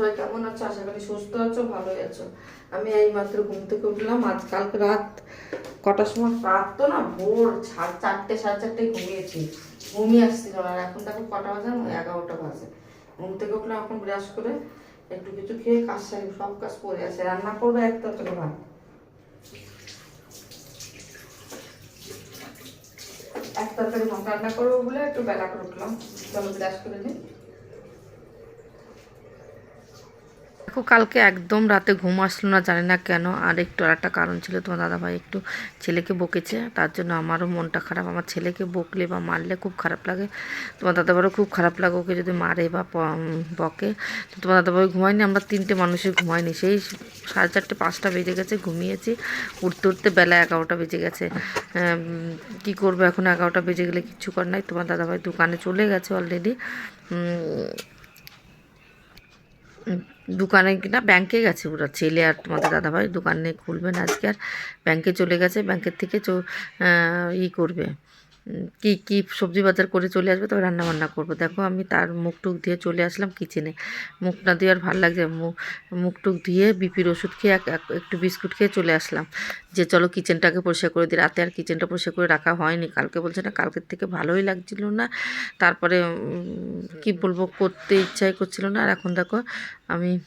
সবাই কেমন আছো? আশা করি সুস্থ আছো, ভালোই আছো। আমি এই মাত্র ঘুম থেকে উঠলাম। আজ কালকে রাত কটার সময়? রাত তো না, ভোর সাড়ে চারটে সাড়ে চারটে ঘুমিয়েছি। ঘুমিয়ে আসছিল আর এখন দেখো কটা বাজে? এগারোটা বাজে। ঘুম থেকে উঠলাম এখন ব্রাশ করে একটু কিছু খেয়ে কাজ সারি, সব কাজ করে আছে। রান্না করব এক তরকারি ভাত। এক তরকারি ভাত রান্না করব বলে একটু বেলা করে উঠলাম। চলো ব্রাশ করে নিই। দেখো, কালকে একদম রাতে ঘুম আসলো না, জানি না কেন। আর একটু আর একটা কারণ ছিল, তোমার দাদাভাই একটু ছেলেকে বকেছে। তার জন্য আমারও মনটা খারাপ। আমার ছেলেকে বকলে বা মারলে খুব খারাপ লাগে। তোমার দাদাভাইও খুব খারাপ লাগে ওকে যদি মারে বা বকে। তো তোমার দাদাভাই ঘুমায়নি, আমরা তিনটে মানুষই ঘুমায়নি। সেই সাড়ে চারটে, পাঁচটা বেজে গেছে, ঘুমিয়েছি। উঠতে উঠতে বেলা এগারোটা বেজে গেছে। কি করব এখন? এগারোটা বেজে গেলে কিচ্ছু কর নাই। তোমার দাদাভাই দোকানে চলে গেছে অলরেডি দোকানে না ব্যাংকে গেছে ওরা ছেলে আর তোমাদের দাদাভাই দোকানে খুলবে না আজকে আর। ব্যাংকে চলে গেছে ব্যাংকের থেকে ই করবে। কি কি সবজি বাজার করে চলে আসবে, তবে রান্না বান্না করব। দেখো, আমি তার মুখ টুক দিয়ে চলে আসলাম কিচেনে। মুখ না দিয়ে আর ভালো লাগছে মুখ টুক দিয়ে বিপির ওষুধ খেয়ে এক- এক- একটু বিস্কুট খেয়ে চলে আসলাম। যে চলো কিচেনটাকে পরিষ্কার করে দিই। রাতে আর কিচেনটা পরিষ্কার করে রাখা হয়নি। কালকে বলছে না, কালকের থেকে ভালোই লাগছিল না। তারপরে কি বলব, করতে ইচ্ছাই করছিল না। আর এখন দেখো, আমি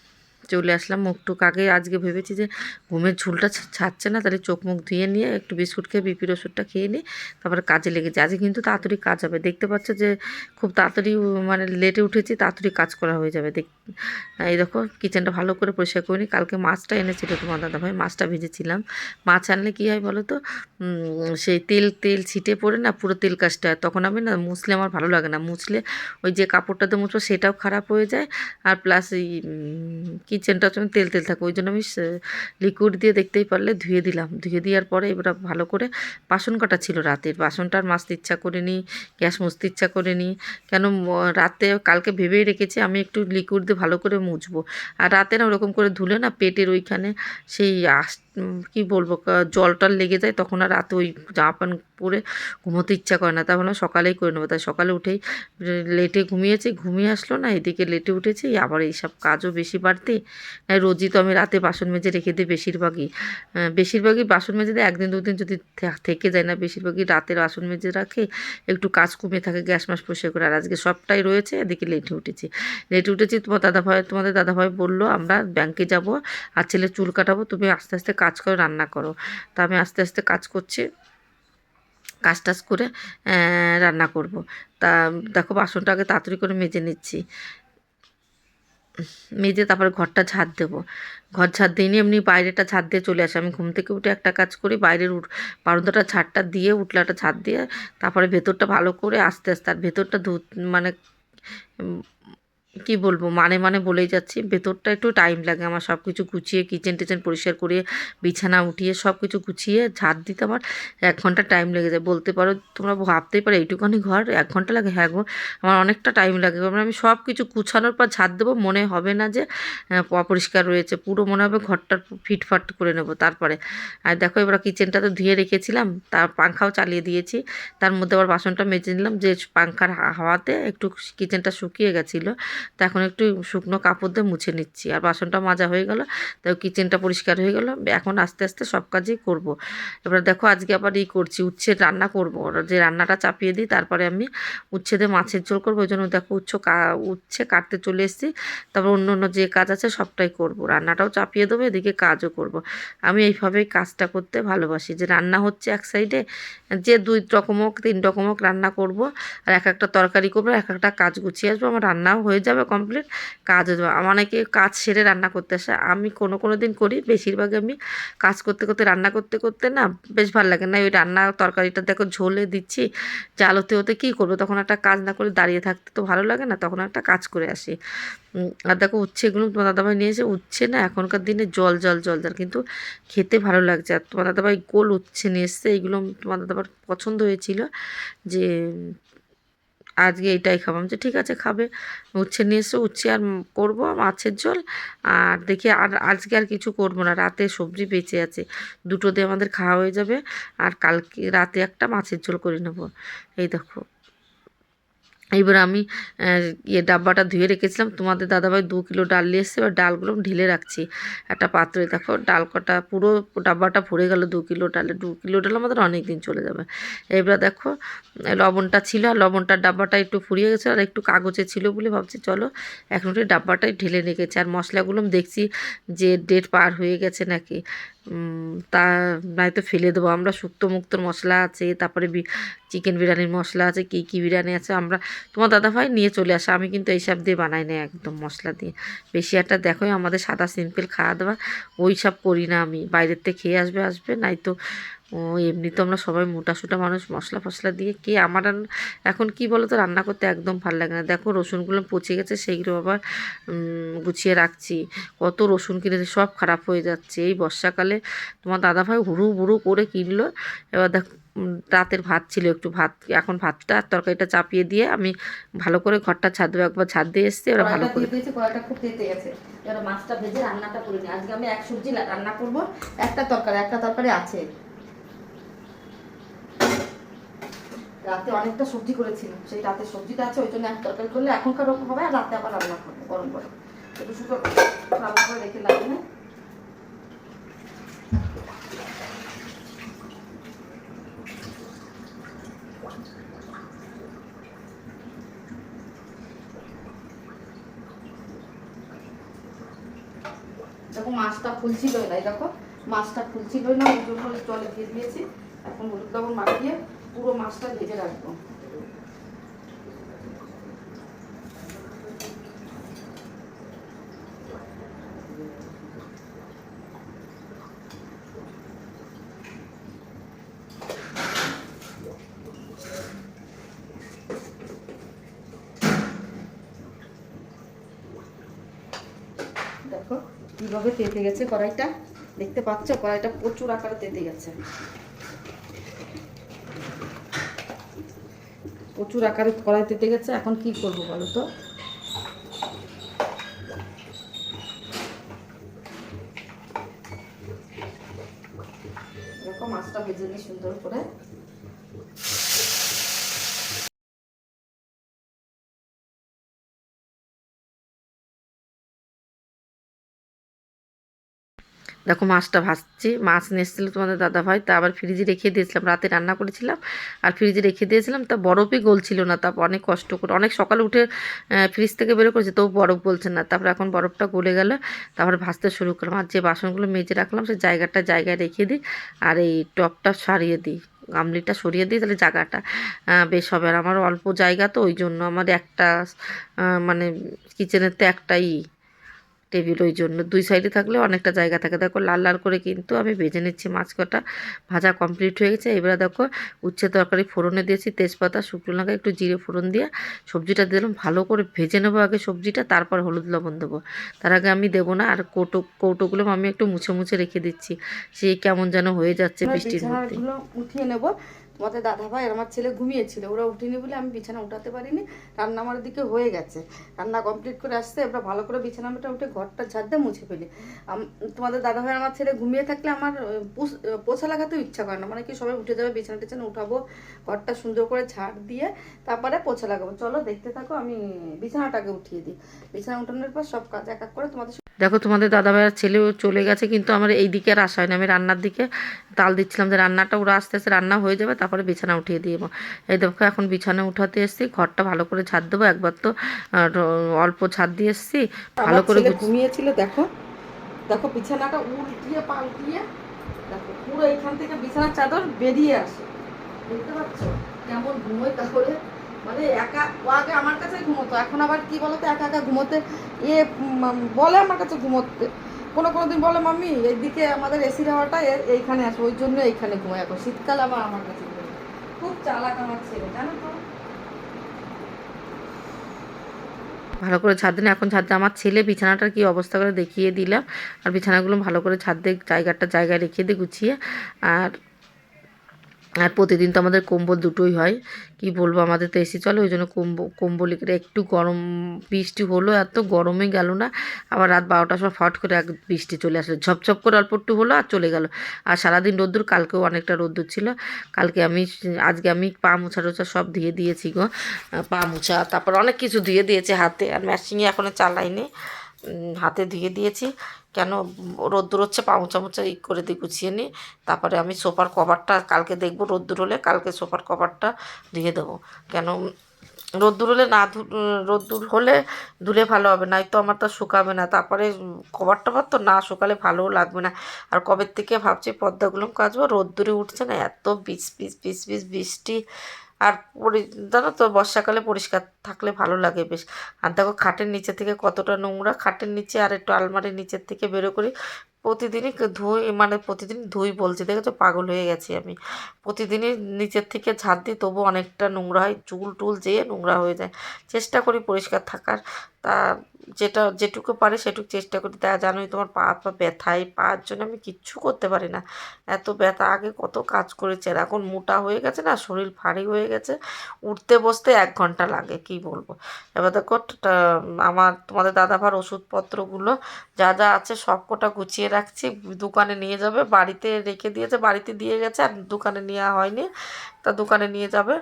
চলে আসলাম মুখ টুক আগে, আজকে ভেবেছি যে ঘুমের ঝুলটা ছাড়ছে না, তাহলে চোখ মুখ ধুয়ে নিয়ে একটু বিস্কুট খেয়ে, বিপির ওষুধটা খেয়ে নিই তারপরে কাজে লেগেছে আজকে কিন্তু তাড়াতাড়ি কাজ হবে। দেখতে পাচ্ছ যে খুব তাড়াতাড়ি মানে লেটে উঠেছি, তাড়াতাড়ি কাজ করা হয়ে যাবে। দেখ এই দেখো, কিচেনটা ভালো করে পরিষ্কার করে নিই কালকে মাছটা এনেছিল তোমার দাদাভাই, মাছটা ভেজেছিলাম। মাছ আনলে কী হয় বলো তো সেই তেল তেল ছিটে পড়ে না, পুরো তেল কাজটা হয়। তখন আমি না মুছলে আমার ভালো লাগে না। মুছলে ওই যে কাপড়টাতে মুছবো, সেটাও খারাপ হয়ে যায়। আর প্লাস এই কিচেনটা যেন তেল তেল থাকে ওই জন্য আমি লিকুইড দিয়ে দেখতেই পারলে ধুয়ে দিলাম। ধুয়ে দেওয়ার পরে এবার ভালো করে বাসন কাটা ছিল রাতের। বাসনটার মাজতে ইচ্ছা করিনি, গ্যাস মুছতে ইচ্ছা করিনি। কেন রাতে কালকে ভেবেই রেখেছি আমি একটু লিকুইড দিয়ে ভালো করে মুছবো। আর রাতে না ওরকম করে ধুলে না পেটের ওইখানে সেই আস কি বলব, কা- জল টল লেগে যায়, তখন আর রাতে ওই জামা প্যান্ট পরে ঘুমোতে ইচ্ছা করে না। তাহলে সকালেই করে নেব। তাই সকালে উঠেই লেটে ঘুমিয়েছি, ঘুমিয়ে আসলো না, এদিকে লেটে উঠেছি, আবার এইসব কাজও বেশি বাড়তি। রোজই তো আমি রাতে বাসন মেজে রেখে দিই বেশিরভাগই। বেশিরভাগই বাসন মেজে দিই একদিন দুদিন যদি থেকে যায় না, বেশিরভাগই রাতের বাসন মেজে রাখে, একটু কাজ কমে থাকে, গ্যাস মাস পরিষ্কার করে। আর আজকে সবটাই রয়েছে, এদিকে লেটে উঠেছি। লেটে উঠেছি, তোমার দাদাভাই, তোমাদের দাদাভাই বলল, আমরা ব্যাংকে যাব, আর ছেলে চুল কাটাবো, তুমি আস্তে আস্তে কাজ করো, রান্না করো। তা আমি আস্তে আস্তে কাজ করছি, কাজ টাজ করে রান্না করব। তা দেখো বাসনটা আগে তাড়াতাড়ি করে মেজে নিচ্ছি। মেজে তারপরে ঘরটা ঝাড় দেবো। ঘর দিয়ে নিয়ে এমনি বাইরেটা ঝাড় দিয়ে চলে আসি। আমি ঘুম থেকে উঠে একটা কাজ করি, বাইরের উঠ, বারান্দাটা ঝাড়টা দিয়ে, উঠলাটা ঝাড় দিয়ে, তারপরে ভেতরটা ভালো করে আস্তে আস্তে, আর ভেতরটা ধু মানে কি বলব মানে মানে বলেই যাচ্ছি। ভেতরটা একটু টাইম লাগে আমার সব কিছু গুছিয়ে কিচেন টিচেন পরিষ্কার করে, বিছানা উঠিয়ে সব কিছু গুছিয়ে ঝাড় দিতে আমার এক ঘণ্টা টাইম লেগে যায়। বলতে পারো, তোমরা ভাবতেই পারো এইটুখানি ঘর, এক ঘণ্টা লাগে? হ্যাঁ গো, আমার অনেকটা টাইম লাগে। কারণ আমি সব কিছু গুছানোর পর ঝাড় দেবো, মনে হবে না যে অপরিষ্কার রয়েছে। পুরো মনে হবে ঘরটার ফিটফাট করে নেব তারপরে। আর দেখো, এবার কিচেনটা তো ধুয়ে রেখেছিলাম, তার পাংখাও চালিয়ে দিয়েছি। তার মধ্যে আবার বাসনটা মেজে নিলাম, যে পাংখার হাওয়াতে একটু কিচেনটা শুকিয়ে গেছিল। তো এখন একটু শুকনো কাপড় দিয়ে মুছে নিচ্ছি। আর বাসনটা মাজা হয়ে গেল তাই কিচেনটা পরিষ্কার হয়ে গেল। এখন আস্তে আস্তে সব কাজই করব। এবার দেখো আজকে আবার ই করছি উচ্ছে রান্না করব। যে রান্নাটা চাপিয়ে দিই, তারপরে আমি উচ্ছে দিয়ে মাছের ঝোল করব। ওই জন্য দেখো উচ্ছ উচ্ছে কাটতে চলে এসেছি। তারপর অন্য অন্য যে কাজ আছে সবটাই করব। রান্নাটাও চাপিয়ে দেবো, এদিকে কাজও করব। আমি এইভাবেই কাজটা করতে ভালোবাসি। যে রান্না হচ্ছে এক সাইডে যে দুই রকম হোক তিন রকম হোক রান্না করব। আর এক একটা তরকারি করব, এক একটা কাজ গুছিয়ে আসব। আমার রান্নাও হয়ে যাবে। কমপ্লিট কাজ হয়ে যাবে। অনেকে কাজ সেরে রান্না করতে আসে। আমি কোনো কোনো দিন করি, বেশিরভাগ আমি কাজ করতে করতে, রান্না করতে করতে না বেশ ভালো লাগে না। ওই রান্না তরকারিটা দেখো ঝোলে দিচ্ছি, জাল হতে হতে কী করব? তখন একটা কাজ না করে দাঁড়িয়ে থাকতে তো ভালো লাগে না, তখন একটা কাজ করে আসি। আর দেখো উচ্ছেগুলো তোমার দাদাভাই নিয়ে এসে, উচ্ছে না এখনকার দিনে জল জল জল জল, কিন্তু খেতে ভালো লাগছে। আর তোমার দাদাভাই গোল উচ্ছে নিয়ে এসছে, এইগুলো তোমার দাদাভার পছন্দ হয়েছিল যে আজকে এটাই খাব। আমি ঠিক আছে, খাবে। উচ্ছে নিয়ে এসে, উচ্ছে আর করব মাছের ঝোল। আর দেখি আর আজকে আর কিছু করব না। রাতে সবজি বেঁচে আছে। দুটো দিয়ে আমাদের খাওয়া হয়ে যাবে। আর কালকে রাতে একটা মাছের ঝোল করে নেব। এই দেখো। এইবার আমি ইয়ে ডাব্বাটা ধুয়ে রেখেছিলাম। তোমাদের দাদাভাই দু কিলো ডাল নিয়ে এসছে, এবার ডালগুলো ঢেলে রাখছি। একটা পাত্রে, দেখো, ডাল কটা পুরো ডাব্বাটা ভরে গেল, দু কিলো ডালে, দু কিলো ডাল আমাদের অনেক দিন চলে যাবে। এবার দেখো, লবণটা ছিল, আর লবণটার ডাব্বাটা একটু ফুরিয়ে গেছে, আর একটু কাগজে ছিল বলে ভাবছি, চলো এখন ওই ডাব্বাটাই ঢেলে রেখেছি। আর মশলাগুলো দেখছি যে ডেট পার হয়ে গেছে নাকি। তা নয়তো ফেলে দেবো। আমরা শুক্তো মুক্তোর মশলা আছে, তারপরে চিকেন বিরিয়ানির মশলা আছে, কী কী বিরিয়ানি আছে, আমরা তোমার দাদাভাই নিয়ে চলে আসা। আমি কিন্তু এইসব দিয়ে বানাই না একদম মশলা দিয়ে। বেশি একটা দেখো, আমাদের সাদা সিম্পল খাওয়া দাওয়া, ওই সব করি না আমি। বাইরের থেকে খেয়ে আসবে আসবে নাই তো ও এমনি তো আমরা সবাই মোটা সোটা মানুষ মশলা ফসলা দিয়ে কে আমার এখন কি বলো তো রান্না করতে একদম ভালো লাগে না। দেখো রসুনগুলো পচে গেছে সেইগুলো আবার গুছিয়ে রাখছি। কত রসুন কিনেছে সব খারাপ হয়ে যাচ্ছে। এই বর্ষাকালে তোমার দাদাভাই হুড়ু বুড়ু করে কিনলো। এবার দেখ রাতের ভাত ছিল একটু ভাত এখন ভাতটা আর তরকারিটা চাপিয়ে দিয়ে আমি ভালো করে ঘরটা ছাদ দেবো একবার ছাদ দিয়ে এসছি এবার ভালো করে কড়াইটা খুব তেতে গেছে। এবার মাছটা ভেজে রান্নাটা করে নিই। আজকে আমি এক সবজি রান্না করব একটা তরকারি একটা তরকারি আছে। রাতে অনেকটা সবজি করেছিলাম। সেই রাতে সবজিটা আছে, ওই জন্য এক তরকারি করলে এখনকার রকম হবে, আর রাতে আবার রান্না করব, গরম গরম। একটু শুধু রান্না করে রেখে লাগবে না দেখো মাছটা ফুলছিল না এই দেখো, মাছটা ফুলছিল না, ওই জন্য জলে দিয়ে দিয়েছি, এখন হলুদ লবণ মাখিয়ে পুরো মাছটা ভেজে রাখব। দেখো কীভাবে তেতে গেছে কড়াইটা। দেখতে পাচ্ছ? কড়াইটা প্রচুর আকারে তেতে গেছে। প্রচুর আকারে কড়াই তেতে গেছে এখন কি করব বলো তো? এরকম মাছটা ভেজে নিই সুন্দর করে। দেখো মাছটা ভাজছি, মাছ নিয়ে এসেছিল তোমাদের দাদাভাই, তা আবার ফ্রিজে রেখে দিয়েছিলাম, রাতে রান্না করেছিলাম, আর ফ্রিজে রেখে দিয়েছিলাম, তা বরফই গলছিল না তারপর অনেক কষ্ট করে, অনেক সকালে উঠে ফ্রিজ থেকে বেরো করেছে তবু বরফ গলছে না, তারপর এখন বরফটা গলে গেল, তারপরে ভাজতে শুরু করলাম, আর যে বাসনগুলো মেজে রাখলাম সেই জায়গাটা জায়গায় রেখে দিই, আর এই টপটা সারিয়ে দিই, গামলিটা সরিয়ে দিই, তাহলে জায়গাটা বেশ হবে, আর আমার অল্প জায়গা তো, ওই জন্য আমার একটা মানে কিচেনের তো একটাই টেবিল ওই জন্য। দুই সাইডে থাকলে অনেকটা জায়গা থাকে। দেখো লাল লাল করে কিন্তু আমি ভেজে নিচ্ছি মাছ কটা ভাজা কমপ্লিট হয়ে গেছে। এবারে দেখো উচ্ছে তরকারি ফোড়নে দিয়েছি। তেজপাতা শুকনো লঙ্কা একটু জিরে ফোড়ন দিয়ে সবজিটা দিলাম। ভালো করে ভেজে নেব আগে সবজিটা তারপর হলুদ লবণ দেবো। তার আগে আমি দেবো না আর কৌটো কৌটোগুলো আমি একটু মুছে মুছে রেখে দিচ্ছি। সে কেমন যেন হয়ে যাচ্ছে বৃষ্টির মধ্যে। উঠিয়ে নেব। তোমাদের দাদা ভাই আমার ছেলে ঘুমিয়েছিল, ওরা উঠিনি বলে আমি বিছানা উঠাতে পারিনি রান্না আমার দিকে হয়ে গেছে। রান্না কমপ্লিট করে আসতে এবার ভালো করে বিছানা মেটা উঠে ঘরটা ঝাড় দিয়ে মুছে ফেলি। তোমাদের দাদা ভাই আমার ছেলে ঘুমিয়ে থাকলে আমার পোছা লাগাতেও ইচ্ছা করে না মানে কি সবাই উঠে যাবে, বিছানা টিছানা উঠাবো, ঘরটা সুন্দর করে ঝাড় দিয়ে তারপরে পোছা লাগাবো। চলো দেখতে থাকো, আমি বিছানাটাকে উঠিয়ে দিই। বিছানা উঠানোর পর সব কাজ এক এক করে তোমাদের দেখো তোমাদের দাদাভাইয়ের ছেলেও চলে গেছে কিন্তু আমার এই দিকে আর আসা হয়নি আমি রান্নার দিকে তাল দিচ্ছিলাম যে রান্নাটা ওরা আস্তে আস্তে রান্না হয়ে যাবে তারপরে বিছানা উঠিয়ে দিব। এই দেখো এখন বিছানা উঠাতে এসেছি ঘরটা ভালো করে ঝাড় দেবো একবার তো অল্প ঝাড় দিয়ে এসেছি ভালো করে ঘুমিয়েছিল দেখো। দেখো বিছানাটা উল্টিয়ে পাল্টিয়ে দেখো পুরো এখান থেকে বিছানার চাদর বেরিয়ে আসে। দেখতে পাচ্ছ কেমন ঘুমোয় তাহলে। মানে একা, ও আগে আমার কাছে ঘুমোতো, এখন আবার কি বলতো, একা একা ঘুমোতে, এ বলে আমার কাছে ঘুমোতে। কোনো কোনো দিন বলে, মাম্মি, এইদিকে আমাদের এসির হাওয়াটা এইখানে আসে, ওই জন্য এইখানে ঘুমায় এখন শীতকাল আবার আমার কাছে খুব চালাক আমার ছেলে, জানো তো। ভালো করে ছাদ দিন এখন ছাদ আমার ছেলে বিছানাটার কি অবস্থা করে দেখিয়ে দিলাম। আর বিছানাগুলো ভালো করে ছাদ দিয়ে জায়গাটা, জায়গায় রেখে দিয়ে গুছিয়ে, আর আর প্রতিদিন তো আমাদের কম্বল দুটোই হয়। কি বলব, আমাদের তো এসি চলে ওই জন্য কম্বল কম্বলিকে একটু গরম বৃষ্টি হলো, এত গরমে গেল না। আবার রাত বারোটার সময় ফট করে এক বৃষ্টি চলে আসলো ঝপঝপ করে অল্প একটু হলো আর চলে গেল। আর সারাদিন রোদ্দুর, কালকেও অনেকটা রোদ্দুর ছিল। কালকে আমি, আজকে আমি পা মোছা টোছা সব ধুয়ে দিয়েছি গো। পা মোছা, তারপর অনেক কিছু ধুয়ে দিয়েছে হাতে, আর মেশিনে এখনও চালাইনি। হাতে ধুয়ে দিয়েছি। কেন রোদ্দুর হচ্ছে পাউচা মোচা ই করে দিয়ে গুছিয়ে নিই। তারপরে আমি সোফার কভারটা কালকে দেখব, রোদ্দুর হলে কালকে সোফার কভারটা ধুয়ে দেবো। কেন রোদ্দুর হলে না ধু, রোদ্দুর হলে ধুলে ভালো হবে না তো আমার তো শুকাবে না। তারপরে কভার টভার তো না শুকালে ভালোও লাগবে না। আর কবের থেকে ভাবছি পর্দাগুলো কাচবো, রোদ্দুরে উঠছে না, এত বিষ বিষ বিষ বিষ, বৃষ্টি। আর পরি জানো তো বর্ষাকালে পরিষ্কার থাকলে ভালো লাগে বেশ। আর দেখো খাটের নিচে থেকে কতটা নোংরা, খাটের নিচে আর একটু আলমারির নিচের থেকে বেরো করি প্রতিদিনই ধুই মানে প্রতিদিন ধুই বলছি, দেখেছ? পাগল হয়ে গেছি আমি। প্রতিদিনই নিচের থেকে ঝাড় দিই, তবু অনেকটা নোংরা হয়, চুল টুল যেয়ে নোংরা হয়ে যায়। চেষ্টা করি পরিষ্কার থাকার। তা যেটা, যেটুকু পারে সেটুকু চেষ্টা করি তা জানোই তোমার পা হাত পা ব্যথায় পায়ের জন্য আমি কিচ্ছু করতে পারি না। এত ব্যথা, আগে কত কাজ করেছে আর এখন মোটা হয়ে গেছে না, শরীর ভারী হয়ে গেছে। উঠতে, বসতে এক ঘণ্টা লাগে, কি বলব? এবার দেখো আমার, তোমাদের দাদাভার ওষুধপত্রগুলো যা যা আছে সব কটা গুছিয়ে রাখছি। দোকানে নিয়ে যাবে, বাড়িতে রেখে দিয়েছে, বাড়িতে দিয়ে গেছে আর দোকানে নেওয়া হয়নি। তা দোকানে নিয়ে যাবে।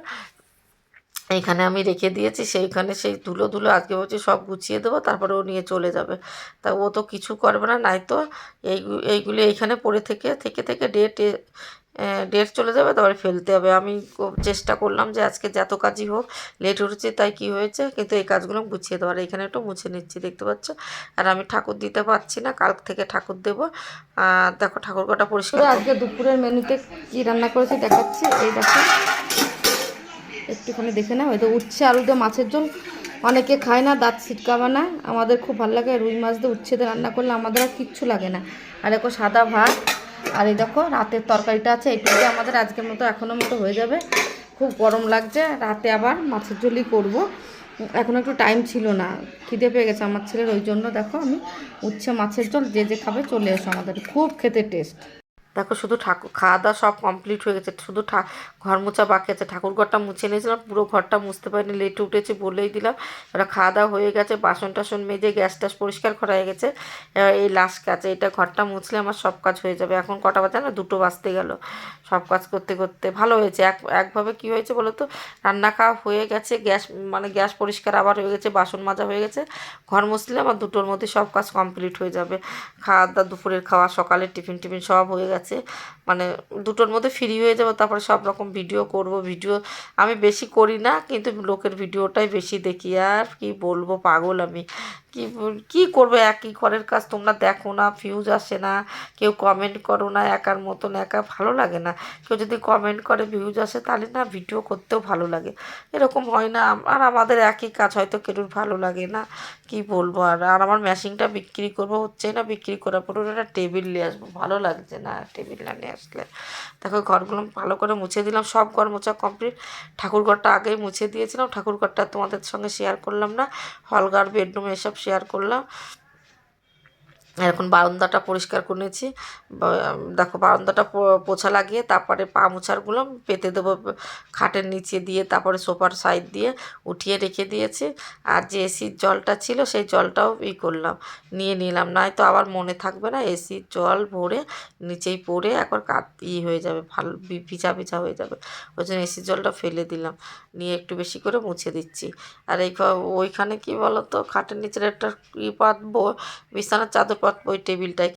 এইখানে আমি রেখে দিয়েছি, সেইখানে সেই ধুলো ধুলো আজকে বলছি সব গুছিয়ে দেবো, তারপরে ও নিয়ে চলে যাবে। তা ও তো কিছু করবে না, নাই তো এই এইগুলি এইখানে পড়ে থেকে থেকে থেকে ডেট ডেট চলে যাবে, তারপরে ফেলতে হবে। আমি চেষ্টা করলাম যে আজকে যত কাজই হোক, লেট উঠেছে তাই কি হয়েছে, কিন্তু এই কাজগুলো গুছিয়ে দেওয়ার এখানে একটু মুছে নিচ্ছি, দেখতে পাচ্ছ? আর আমি ঠাকুর দিতে পারছি না, কাল থেকে ঠাকুর দেবো। দেখো ঠাকুর কটা পরিষ্কার আজকে দুপুরের মেনুতে কি রান্না করেছি দেখাচ্ছি, এই দেখো। একটুখানি দেখে নাও। এটা উচ্ছে আলু দিয়ে মাছের ঝোল। অনেকে খায় না, দাঁত ছিটকাবে না আমাদের খুব ভালো লাগে রুই মাছ দিয়ে উচ্ছে দিয়ে রান্না করলে। আমাদের আর কিচ্ছু লাগে না। আর দেখো সাদা ভাত। আর এই দেখো রাতের তরকারিটা আছে। এইটুকু আমাদের আজকের মতো এখনও মতো হয়ে যাবে। খুব গরম লাগছে। রাতে আবার মাছের ঝোলই করব। এখন একটু টাইম ছিল না। খিদে পেয়ে গেছে আমার ছেলের। ওই জন্য দেখো আমি উচ্ছে মাছের ঝোল যে যে খাবে চলে এসো আমাদের। খুব খেতে টেস্ট দেখো, শুধু ঠাকুর খাওয়া দাওয়া সব কমপ্লিট হয়ে গেছে। শুধু ঘর মোছা বাকি আছে। ঠাকুর ঘরটা মুছে নিয়েছিলাম পুরো ঘরটা মুছতে পারিনি লেটে উঠেছি বলেই দিলাম। এবার খাওয়া দাওয়া হয়ে গেছে বাসন টাসন মেজে গ্যাস ট্যাস পরিষ্কার করা হয়ে গেছে। এই লাস্ট কাজ এটা ঘরটা মুছলে আমার সব কাজ হয়ে যাবে। এখন কটা বাজে না দুটো বাজতে গেল। সব কাজ করতে করতে ভালো হয়েছে। এক, একভাবে কি হয়েছে বলো তো? রান্না খাওয়া হয়ে গেছে, গ্যাস মানে গ্যাস পরিষ্কার আবার হয়ে গেছে, বাসন মাজা হয়ে গেছে। ঘর মুছলে আমার দুটোর মধ্যে সব কাজ কমপ্লিট হয়ে যাবে। খাওয়া দাওয়া দুপুরের খাওয়া, সকালের টিফিন টিফিন সব হয়ে গেছে। মানে দুটোর মধ্যে ফ্রি হয়ে যাব, তারপরে সব রকম ভিডিও করব ভিডিও আমি বেশি করি না, কিন্তু লোকের ভিডিওটাই বেশি দেখি। আর কি বলব, পাগল আমি। কি কি করবে, একই ঘরের কাজ, তোমরা দেখো না ভিউজ আসে না, কেউ কমেন্ট করো না, একার মতন একা, ভালো লাগে না। কেউ যদি কমেন্ট করে ভিউজ আসে, তাহলে না ভিডিও করতেও ভালো লাগে। এরকম হয় না আর আমাদের একই কাজ, হয়তো কেউর ভালো লাগে না, কি বলব আর। আর আমার মেশিনটা বিক্রি করব হচ্ছে না, বিক্রি করার পর একটা টেবিল নিয়ে আসব, ভালো লাগছে না টেবিল না নিয়ে আসলে। দেখো, ঘরগুলো ভালো করে মুছে দিলাম, সব ঘর মোছা কমপ্লিট। ঠাকুরঘরটা আগেই মুছে দিয়েছিলাম ঠাকুরঘরটা তোমাদের সঙ্গে শেয়ার করলাম না। হলঘর বেডরুম এসব শেয়ার করলাম। এখন বারান্দাটা পরিষ্কার করে নিয়েছি। দেখো বারান্দাটা পোছা লাগিয়ে তারপরে পা মোছারগুলো পেতে দেবো খাটের নিচে দিয়ে তারপরে সোফার সাইড দিয়ে উঠিয়ে রেখে দিয়েছি। আর যে এসির জলটা ছিল সেই জলটাও ই করলাম, নিয়ে নিলাম। নয়তো আবার মনে থাকবে না এসির জল ভরে নিচেই পড়ে একবার কাত, ই হয়ে যাবে, ভালো ভিজা ভিজা হয়ে যাবে। ওই জন্য এসির জলটা ফেলে দিলাম, নিয়ে একটু বেশি করে মুছে দিচ্ছি। আর এই ওইখানে কি বলো তো খাটের নিচের একটা ই পাতবো, বিছানার চাদর ওই টেবিলটায়